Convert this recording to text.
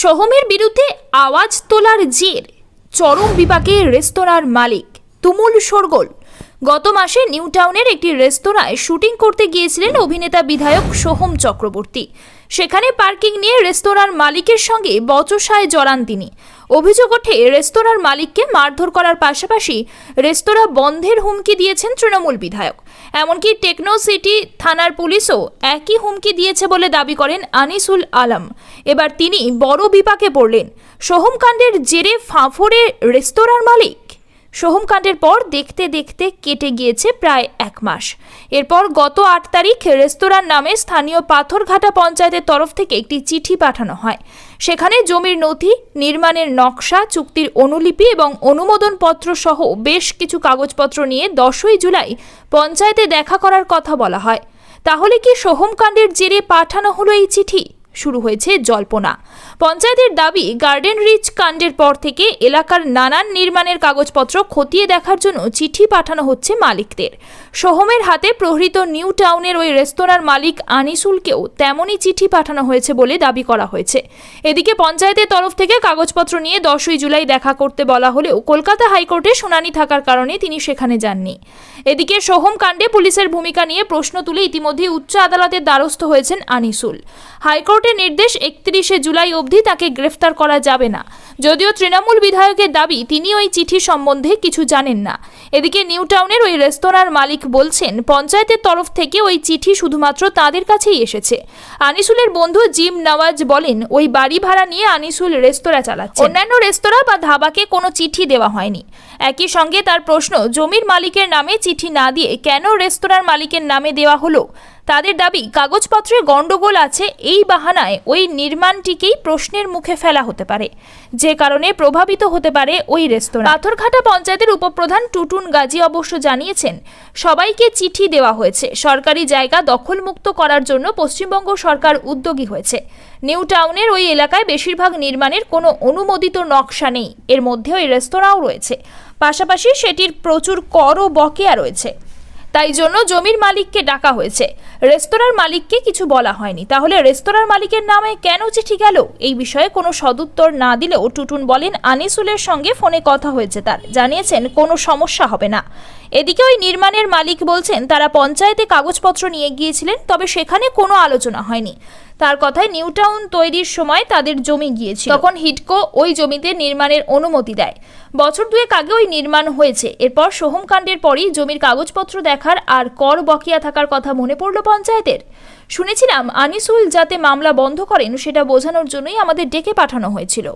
সোহমের বিরুদ্ধে আওয়াজ তোলার জের। চরম বিপাকে রেস্তোরাঁর মালিক তুমুল শোরগোল। গত মাসে নিউ টাউনের একটি রেস্তোরাঁয় শুটিং করতে গিয়েছিলেন অভিনেতা বিধায়ক সোহম চক্রবর্তী। সেখানে পার্কিং নিয়ে রেস্তোরাঁর মালিকের সঙ্গে বচসায় জড়ান তিনি। অভিযোগ ওঠে, রেস্তোরাঁর মালিককে মারধর করার পাশাপাশি রেস্তোরাঁ বন্ধের হুমকি দিয়েছেন তৃণমূল বিধায়ক। এমনকি টেকনো সিটি থানার পুলিশও একই হুমকি দিয়েছে বলে দাবি করেন আনিসুল আলম। এবার তিনি বড় বিপাকে পড়লেন। সোহমকাণ্ডের জেরে ফাঁফড়ে রেস্তোরাঁর মালিক সোহমকাণ্ডের পর দেখতে দেখতে কেটে গিয়েছে প্রায় এক মাস। এরপর গত আট তারিখ রেস্তোরাঁর নামে স্থানীয় পাথরঘাটা পঞ্চায়েতের তরফ থেকে একটি চিঠি পাঠানো হয়। সেখানে জমির নথি, নির্মাণের নকশা, চুক্তির অনুলিপি এবং অনুমোদনপত্র সহ বেশ কিছু কাগজপত্র নিয়ে দশই জুলাই পঞ্চায়েতে দেখা করার কথা বলা হয়। তাহলে কি সোহমকাণ্ডের জেরে পাঠানো হলো এই চিঠি? শুরু হয়েছে জল্পনা। পঞ্চায়েতের দাবি গার্ডেন রিচ কাণ্ডের পর থেকে এলাকার নানান নির্মাণের কাগজপত্র খতিয়ে দেখার জন্য চিঠি পাঠানো হচ্ছে মালিকদের। সোহমের হাতে প্রহৃত নিউ টাউনের ওই রেস্তোরাঁর মালিক আনিসুলকেও তেমনই চিঠি পাঠানো হয়েছে বলে দাবি করা হয়েছে। এদিকে পঞ্চায়েতের তরফ থেকে কাগজপত্র নিয়ে দশই জুলাই দেখা করতে বলা হলেও কলকাতা হাইকোর্টে শুনানি থাকার কারণে তিনি সেখানে যাননি। এদিকে সোহম কাণ্ডে পুলিশের ভূমিকা নিয়ে প্রশ্ন তুলে ইতিমধ্যে উচ্চ আদালতের দ্বারস্থ হয়েছেন আনিসুল। হাইকোর্টের নির্দেশ, একত্রিশে জুলাই অবধি তাকে গ্রেফতার করা যাবে না। যদিও তৃণমূল বিধায়কের দাবি, তিনি ওই চিঠি সম্বন্ধে কিছু জানেন না। এদিকে নিউ টাউনের ওই রেস্তোরাঁর মালিক বলছেন, পঞ্চায়েতের তরফ থেকে ওই চিঠি শুধুমাত্র তাদের কাছেই এসেছে। আনিসুলের বন্ধু জিম নওয়াজ বলেন, ওই বাড়ি ভাড়া নিয়ে আনিসুল রেস্তোরাঁ চালাচ্ছে। অন্যান্য রেস্তোরাঁ বা ধাবাকে কোনো চিঠি দেওয়া হয়নি। একই সঙ্গে তার প্রশ্ন, জমির মালিকের নামে চিঠি না দিয়ে কেন রেস্তোরাঁর মালিকের নামে দেওয়া হলো? তাদের দাবি কাগজপত্রে গন্ডগোল আছে এই বাহানায় ওই নির্মাণটিকেই প্রশ্নের মুখে ফেলা হতে পারে। যে কারণে প্রভাবিত হতে পারে ওই রেস্তোরাঁ। পাথরঘাটা পঞ্চায়েতের উপপ্রধান টুটুন গাজী অবশ্য জানিয়েছেন, সবাইকে চিঠি দেওয়া হয়েছে। সরকারি জায়গা দখলমুক্ত করার জন্য পশ্চিমবঙ্গ সরকার উদ্যোগী হয়েছে। নিউ টাউনের ওই এলাকায় বেশিরভাগ নির্মাণের কোনো অনুমোদিত নকশা নেই। এর মধ্যে ওই রেস্তোরাঁও রয়েছে। পাশাপাশি সেটির প্রচুর কর ও বকেয়া রয়েছে। তাই জন্য জমির মালিককে ডাকা হয়েছে। রেস্তোরাঁর মালিককে কিছু বলা হয়নি। তাহলে রেস্তোরাঁর মালিকের নামে কেন চিঠি গেল? এই বিষয়ে কোনো সদুত্তর না দিলেও টুটুন বলেন, আনিসুলের সঙ্গে ফোনে কথা হয়েছে তার। জানিয়েছেন, কোনো সমস্যা হবে না। এদিকে ওই নির্মাণের মালিক বলছেন, তারা পঞ্চায়েতে কাগজপত্র নিয়ে গিয়েছিলেন, তবে সেখানে কোনো আলোচনা হয়নি। তার কথায় নিউ টাউন তৈরির সময় তাদের জমি গিয়েছিল। তখন হিটকো ওই জমিতে নির্মাণের অনুমতি দেয়। বছর দুয়েক আগে ওই নির্মাণ হয়েছে। এরপর সোহমকাণ্ডের পরই জমির কাগজপত্র দেখার আর কর বকেয়া থাকার কথা মনে পড়ল পঞ্চায়েতের। শুনেছিলাম, আনিসুল যাতে মামলা বন্ধ করেন, সেটা বোঝানোর জন্যই আমাদের ডেকে পাঠানো হয়েছিল।